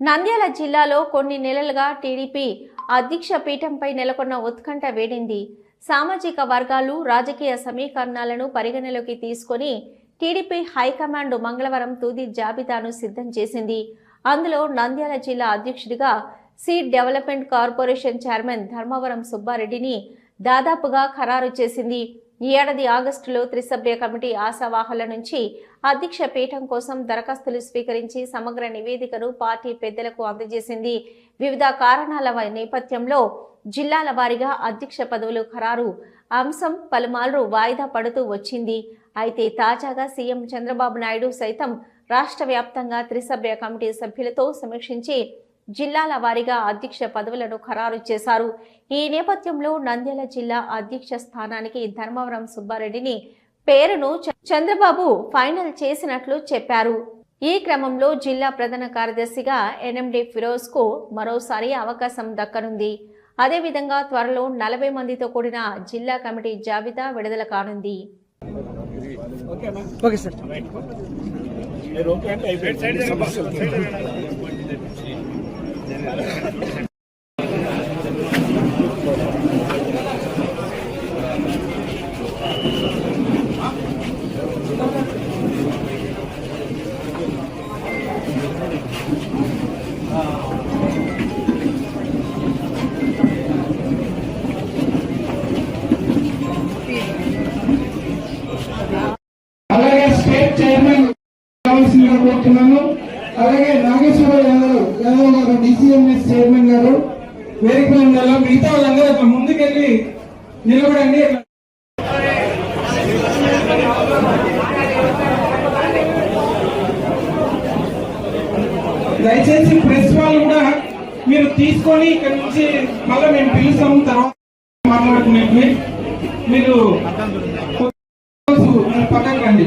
నంద్యాల జిల్లాలో కొన్ని నెలలుగా టీడీపీ అధ్యక్ష పీఠంపై నెలకొన్న ఉత్కంఠ వేడింది. సామాజిక వర్గాలు రాజకీయ సమీకరణాలను పరిగణలోకి తీసుకొని టీడీపీ హైకమాండ్ మంగళవారం తుది జాబితాను సిద్ధం చేసింది. అందులో నంద్యాల జిల్లా అధ్యక్షుడిగా seed development corporation chairman Dharmavaram సుబ్బారెడ్డిని దాదాపుగా ఖరారు చేసింది. ఈ ఏడాది ఆగస్టులో త్రిసభ్య కమిటీ ఆశావాహుల నుంచి అధ్యక్ష పీఠం కోసం దరఖాస్తులు స్వీకరించి సమగ్ర నివేదికను పార్టీ పెద్దలకు అందజేసింది. వివిధ కారణాల నేపథ్యంలో జిల్లాల వారీగా అధ్యక్ష పదవులు ఖరారు అంశం పలుమార్లు వాయిదా పడుతూ వచ్చింది. అయితే తాజాగా సీఎం చంద్రబాబు నాయుడు సైతం రాష్ట్ర వ్యాప్తంగా త్రిసభ్య కమిటీ సభ్యులతో సమీక్షించి జిల్లాల వారీగా అధ్యక్ష పదవులను ఖరారు చేశారు. ఈ నేపథ్యంలో నంద్యాల జిల్లా అధ్యక్ష స్థానానికి ధర్మవరం సుబ్బారెడ్డిని పేరును చంద్రబాబు ఫైనల్ చేసినట్లు చెప్పారు. ఈ క్రమంలో జిల్లా ప్రధాన కార్యదర్శిగా ఎన్ఎండి ఫిరోజ్కు మరోసారి అవకాశం దక్కనుంది. అదేవిధంగా త్వరలో నలభై మందితో కూడిన జిల్లా కమిటీ జాబితా విడుదల కానుంది. ఓకే సార్ మీరు ఓకే అంటే అయిపోయింది సమస్యలు అలాగే స్టేట్ చైర్మన్ కావాల్సిందిగా కోరుతున్నాను. అలాగే నాగేశ్వర యాదవ్ యాదవ్ గారు డిసిఎంఎస్ చైర్మన్ గారు వేదిక మిగతా వాళ్ళందరూ అట్లా ముందుకెళ్ళి నిలబడండి. దయచేసి ప్రెస్ వాళ్ళు కూడా మీరు తీసుకొని ఇక్కడ నుంచి మళ్ళీ మేము పిలుస్తాము తర్వాత మాట్లాడుకునేది మీరు పక్కకి రండి.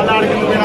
అలా అడిగింది